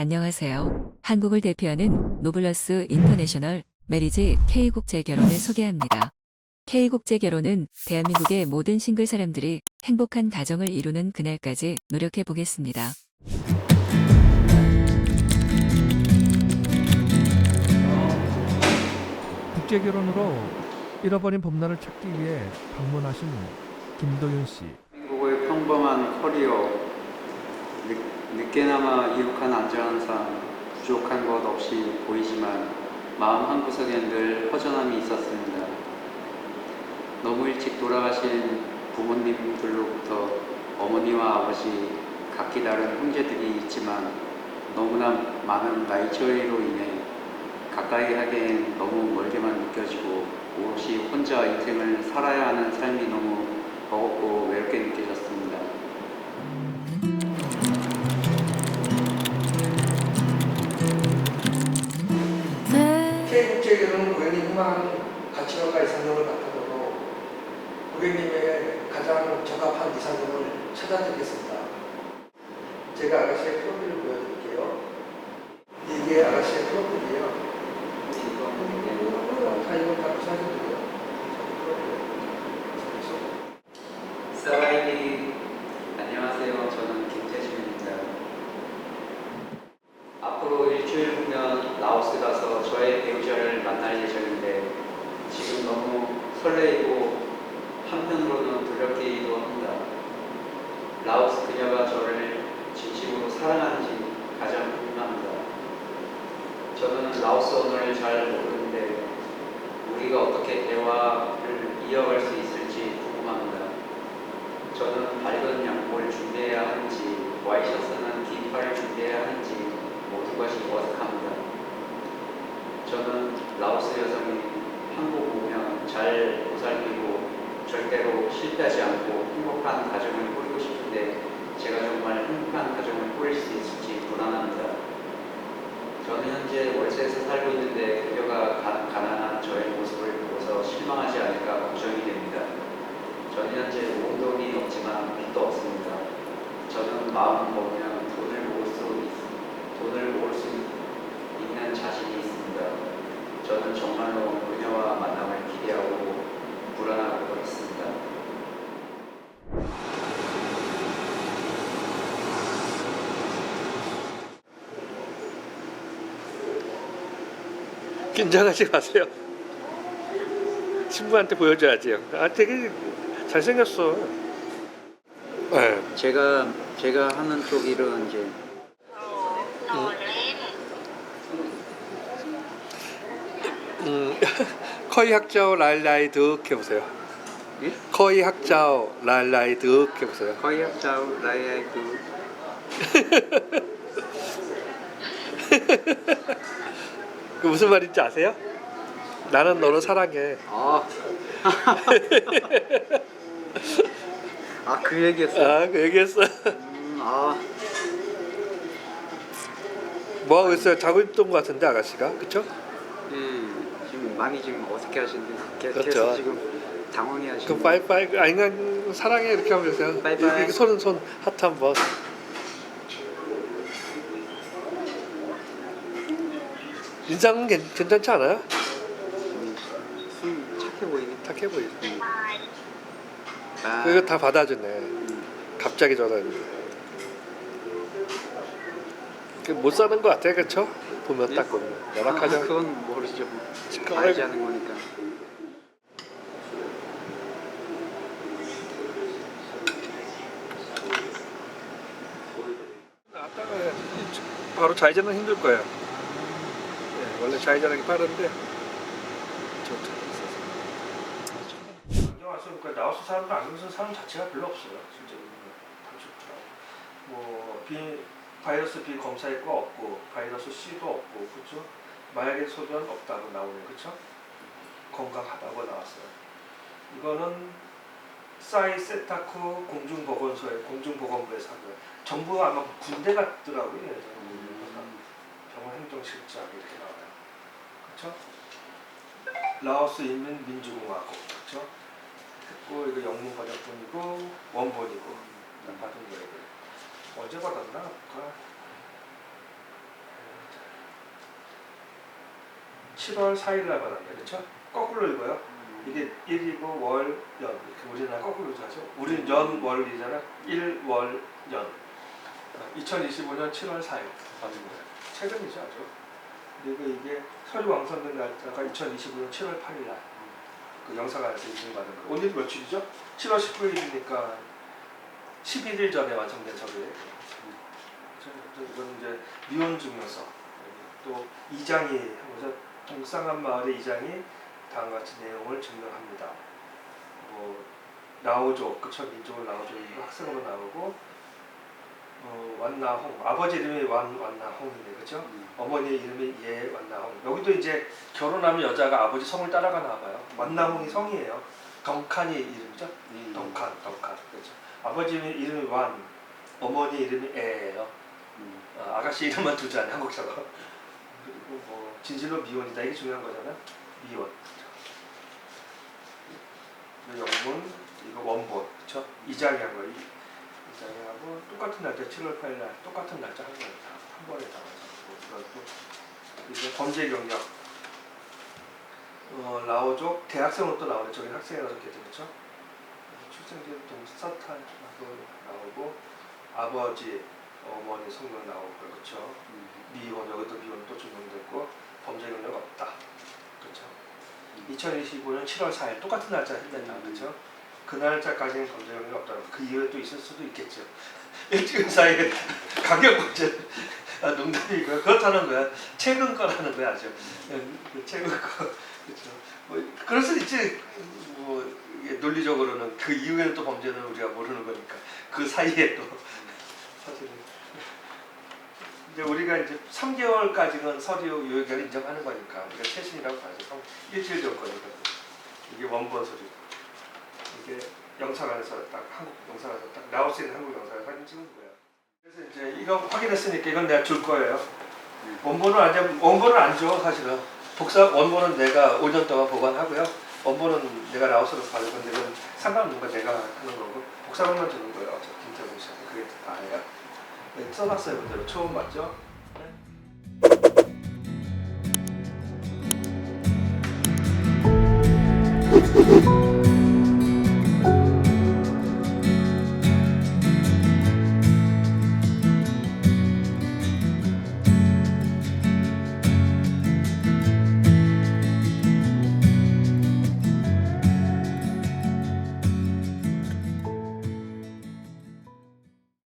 안녕하세요. 한국을 대표하는 노블러스 인터내셔널 메리지 K국제 결혼을 소개합니다. K국제 결혼은 대한민국의 모든 싱글 사람들이 행복한 가정을 이루는 그날까지 노력해 보겠습니다. 국제 결혼으로 잃어버린 봄날을 찾기 위해 방문하신 김도윤 씨. 한국의 평범한 커리어 늦, 늦게나마 이룩한 안전한 삶 부족한 것 없이 보이지만 마음 한구석엔 늘 허전함이 있었습니다. 너무 일찍 돌아가신 부모님들로부터 어머니와 아버지 각기 다른 형제들이 있지만 너무나 많은 나이 차이로 인해 가까이 하기엔 너무 멀게만 느껴지고 오롯이 혼자 인생을 살아야 하는 삶이 너무 버겁고 외롭게 느껴졌습니다. K국제결혼은 고객님 희망하는 가치관과 이상형을 바탕으로 고객님에게 가장 적합한 이상형을 찾아드리겠습니다. 제가 아가씨의 프로필을 보여드릴게요. 이게 아가씨의 프로필이에요. 다 이거 다 사진이에요. 사와이리 안녕하세요. 저는 김태준입니다. 앞으로 일주일 후면 라오스 가서 저의 배우자를 만날 예정인데 지금 너무 설레이고 한편으로는 두렵기도 합니다. 라오스 그녀가 저를 진심으로 사랑하는지 가장 궁금합니다. 저는 라오스 언어를 잘 모르는데 우리가 어떻게 대화를 이어갈 수 있을지 궁금합니다. 저는 밝은 양복을 준비해야 하는지 와이셔츠는 긴팔을 준비해야 하는지 모든 것이 어색합니다. 저는 라오스 여성이 한국 오면 잘 보살피고 절대로 실패하지 않고 행복한 가정을 꾸리고 싶은데 제가 정말 행복한 가정을 꾸릴 수 있을지 불안합니다. 저는 현재 월세에서 살고 있는데 그녀가 가, 가난한 저의 모습을 보고서 실망하지 않을까 걱정이 됩니다. 저는 현재 모은 돈이 없지만 빚도 없습니다. 저는 마음 먹으면 돈을 모을 수 있, 돈을 모을 수 있는 자신이 있습니다. 저는 정말로 그녀와 만남을 기대하고 불안하고 있습니다. 긴장하지 마세요. 친구한테 보여줘야지요. 아 되게 잘생겼어. 네. 제가 제가 하는 쪽 일은 이제 음, 커이 학자오 랄라이 득 해보세요. 예? 커이 학자오 랄라이 득 해보세요. 거의 합자우 라이아이 그 그 무슨 말인지 아세요? 나는 너를 사랑해. 아. 아, 그 얘기였어. 아, 그 얘기했어. 음, 아, 뭐 하고 있어요? 자고 있던 것 같은데 아가씨가, 그쵸? 예, 지금 많이 지금 어색해 하시는데 계- 그렇죠. 계속 지금 당황해 하시는. 그 빠이빠이 아니 그냥 사랑해 이렇게 하면 되세요. 빠이빠이. 이렇게 손은 손 하트 한 번. 인상은 괜, 괜찮지 않아요? 숨 착해 보이네. 착해 보이죠. 아, 그거 다 받아주네. 음, 갑자기 전화했는데. 그못 사는 것 같아, 그쵸? 보면 예? 딱 보면 아, 열악하죠. 그건 모르죠. 뭐. 알지 않은 거니까. 바로 좌회전은 힘들 거예요. 예, 원래 좌회전하기 빠른데 저쪽 있어서. 안경 안 쓰니까 나와서 사람도 안경 쓰는 사람 자체가 별로 없어요. 진짜 다 좋더라고. 뭐 비, 바이러스 B 검사했고 없고 바이러스 C도 없고 그렇죠? 마약의 소변 없다고 나오네 그렇죠? 건강하다고 나왔어요. 이거는 사이 세타쿠 공중보건소의 공중보건부에서 한 거예요. 정부가 아마 군대 같더라고요. 예전에 보니까. 병원 행정실장 이렇게 나와요. 그렇죠? 라오스 인민민주공화국 그렇죠? 했고 이거 영문 번역본이고 원본이고 딱 음. 받은 거예요. 언제 받았나 볼까? 7월 4일날 받았네 그렇죠? 거꾸로 읽어요. 음. 이게 1이고 월, 연. 이렇게 우리나라 거꾸로 하죠. 우리는 연, 월이잖아. 1, 월, 연. 2025년 7월 4일 받은 거예요. 최근이죠 아주. 그리고 이게 서류 완성된 날짜가 2025년 7월 8일 날. 그 영사관에서 인증받은 거. 오늘 며칠이죠? 7월 19일이니까 11일 전에 완성된. 그렇죠? 이건 이제 미혼 증명서. 또 이장이 뭐죠? 동쌍한 마을의 이장이 다음과 같이 내용을 증명합니다. 뭐 라오족, 그쵸? 민족은 라오족이고 학생으로 나오고 어, 완나홍, 아버지 이름이 완 완나홍이네, 그죠? 어머니 이름이 예 완나홍. 여기도 이제 결혼하면 여자가 아버지 성을 따라가나 봐요. 완나홍이 성이에요. 덩칸이 이름이죠? 덩칸, 덩칸, 그렇죠. 아버지 이름이 완, 어머니 이름이 애예요. 어, 아가씨 이름만 두지 않아요, 한국처럼. 그리고 뭐 진실로 미혼이다 이게 중요한 거잖아. 미혼. 영문 이거 원본, 그렇죠? 이장이 한 거, 이- 이 장이 하고 똑같은 날짜 7월 8일 날 똑같은 날짜 한 거예요. 다, 한 번에 다 그리고 이제 범죄 경력. 어, 라오족 대학생으로 또 나오네. 저기 학생이라서 이렇게 그렇죠? 출생지 동사탄하고 나오고 아버지, 어머니 성명 나오고 그렇죠? 미혼 여기도 미혼 또 증명됐고 범죄 경력 없다. 그렇죠? 2025년 7월 4일 똑같은 날짜 했다. 그렇죠? 그 날짜까지는 범죄 경력 없다고. 그 이후에 또 있을 수도 있겠죠. 일주일 사이에 가격 문제. 아, 농담이고요. 그렇다는 거야. 최근 거라는 거야, 아주. 그 최근 거. 그렇죠. 뭐 그럴 수 있지. 뭐 논리적으로는 그 이후에는 또 범죄는 우리가 모르는 거니까 그 사이에 또 사실은 이제 우리가 이제 3개월까지는 서류 요역을 인정하는 거니까 우리가 최신이라고 봐야죠. 성- 일주일 전 거니까 이게 원본 서류. 이게 영사관에서 딱 한국 영사관에서 딱 라오스에 있는 한국 영사관 사진 찍은 거예요. 그래서 이제 이거 확인했으니까 이건 내가 줄 거예요. 원본은 안 줘, 원본은 안 줘, 사실은. 복사 원본은 내가 5년 동안 보관하고요. 원본은 내가 라오스로 받을 건데 그건 상관없는 거 내가 하는 거고 복사본만 주는 거예요. 저 김태훈 씨한테 그게 다예요. 네, 써놨어요, 그대로 처음 봤죠? 네.